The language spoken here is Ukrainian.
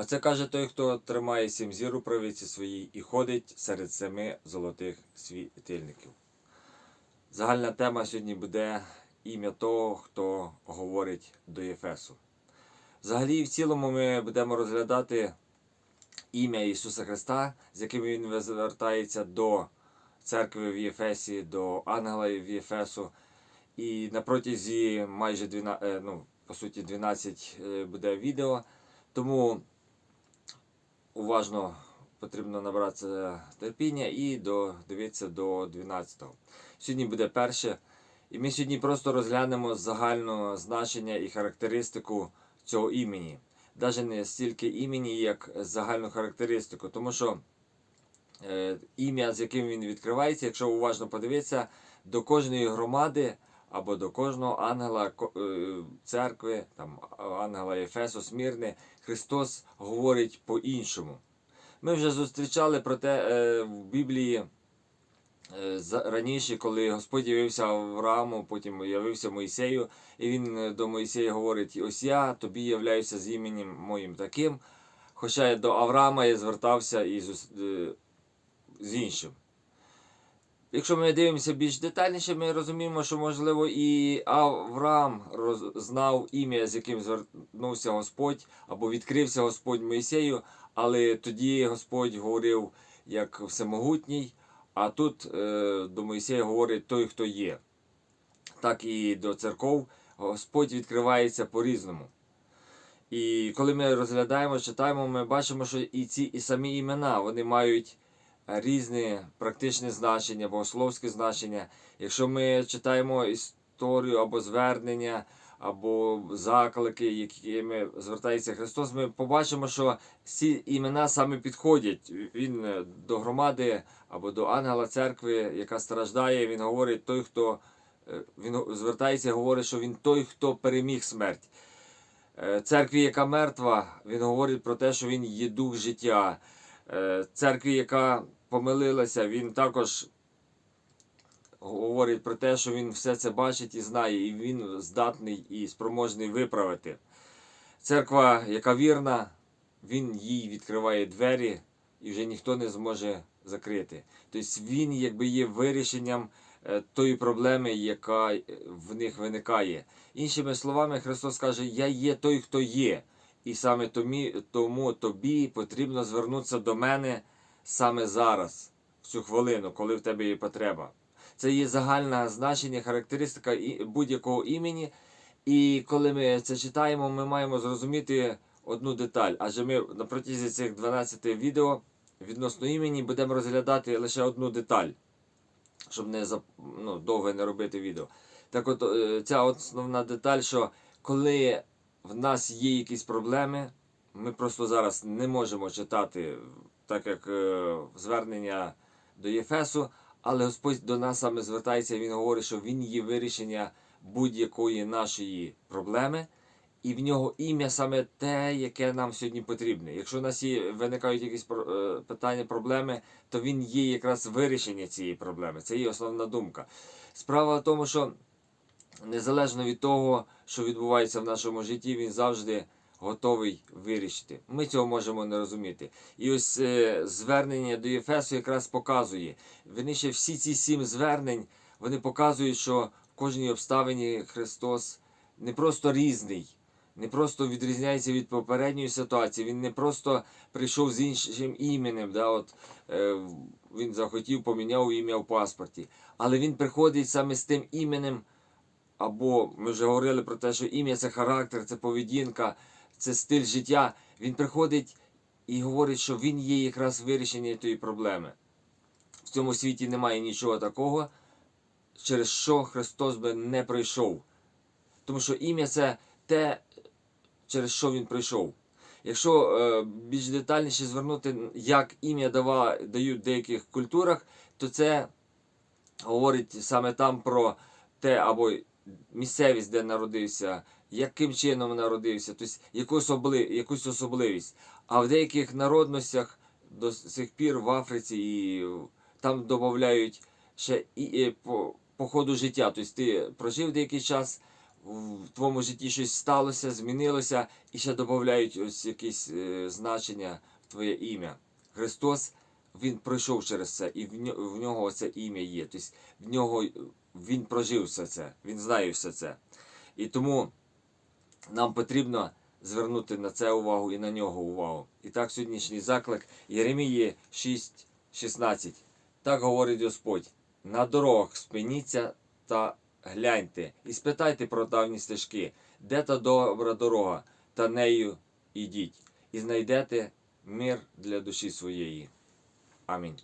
Оце каже той, хто тримає сім зір у правиці своїй і ходить серед семи золотих світильників. Загальна тема сьогодні буде ім'я того, хто говорить до Єфесу. Взагалі, в цілому, ми будемо розглядати ім'я Ісуса Христа, з яким Він звертається до церкви в Єфесі, до ангела в Єфесу. І на протязі майже 12, е, ну, по суті, 12 е, буде відео. Тому уважно потрібно набратися терпіння і до, дивитися до 12-го. Сьогодні буде перше. І ми сьогодні просто розглянемо загальне значення і характеристику цього імені. Навіть не стільки імені, як загальну характеристику. Тому що е, ім'я, з яким він відкривається, якщо уважно подивитися, до кожної громади або до кожного ангела е, церкви, там, ангела Ефесу, Смірни, Христос говорить по-іншому. Ми вже зустрічали про те е, в Біблії е, раніше, коли Господь явився Аврааму, потім явився Моїсею, і він е, до Моїсея говорить: ось я тобі являюся з іменем моїм таким. Хоча до Авраама я звертався і з, е, з іншим. Якщо ми дивимося більш детальніше, ми розуміємо, що можливо і Авраам роз, знав ім'я, з яким звернувся Господь, або відкрився Господь Моїсею, але тоді Господь говорив як всемогутній, а тут е, до Моїсея говорить той, хто є. Так і до церков Господь відкривається по-різному. І коли ми розглядаємо, читаємо, ми бачимо, що і ці і самі імена вони мають різне практичне значення, богословське значення. Якщо ми читаємо історію або звернення, або заклики, якими звертається Христос, ми побачимо, що ці імена саме підходять. Він е, до громади або до ангела церкви, яка страждає, він говорить той, хто е, він звертається і говорить, що він той, хто переміг смерть. Е, Церкві, яка мертва, він говорить про те, що він є дух життя. Церкві, яка помилилася, він також говорить про те, що він все це бачить і знає, і він здатний і спроможний виправити. Церква, яка вірна, він їй відкриває двері і вже ніхто не зможе закрити. Тобто він якби є вирішенням е, тої проблеми, яка е, в них виникає. Іншими словами, Христос каже: Я є той, хто є. І саме тому тобі потрібно звернутися до мене саме зараз, в цю хвилину, коли в тебе є потреба. Це є загальне значення, характеристика будь-якого імені. І коли ми це читаємо, ми маємо зрозуміти одну деталь. Адже ми на протязі цих 12 відео відносно імені будемо розглядати лише одну деталь, щоб не ну, довго не робити відео. Так от е, ця основна деталь, що коли в нас є якісь проблеми, ми просто зараз не можемо читати, так як е, звернення до Єфесу, але Господь до нас саме звертається, Він говорить, що Він є вирішення будь-якої нашої проблеми, і в нього ім'я саме те, яке нам сьогодні потрібне. Якщо у нас є, виникають якісь е, питання, проблеми, то він є якраз вирішення цієї проблеми. Це є основна думка. Справа в тому, що незалежно від того, що відбувається в нашому житті, він завжди готовий вирішити. Ми цього можемо не розуміти. І ось е, звернення до Єфесу якраз показує. Верніше, всі ці сім звернень вони показують, що в кожній обставині Христос не просто різний. Не просто відрізняється від попередньої ситуації. Він не просто прийшов з іншим іменем. Да, от, е, він захотів, поміняв ім'я в паспорті. Але він приходить саме з тим іменем, або ми вже говорили про те, що ім'я це характер, це поведінка, це стиль життя. Він приходить і говорить, що він є якраз вирішення тої проблеми. В цьому світі немає нічого такого, через що Христос би не прийшов. Тому що ім'я це те, через що він прийшов. Якщо е, більш детальніше звернути, як ім'я дають в деяких культурах, то це говорить саме там про те, або місцевість, де народився, яким чином народився, тобто якусь, обли, якусь особливість. А в деяких народностях до сих пір в Африці і там додають ще і, і по, по ходу життя. Тобто ти прожив деякий час в твоєму житті щось сталося, змінилося, і ще додають ось якісь е, значення в твоє ім'я. Христос, Він пройшов через це, і в нього це ім'я є. Тобто в нього він прожив все це, він знає все це. І тому нам потрібно звернути на це увагу і на нього увагу. І так сьогоднішній заклик Єремії 6.16. Так говорить Господь: на дорогах спиніться та гляньте, і спитайте про давні стежки, де та добра дорога, та нею ідіть, і знайдете мир для душі своєї. Амінь.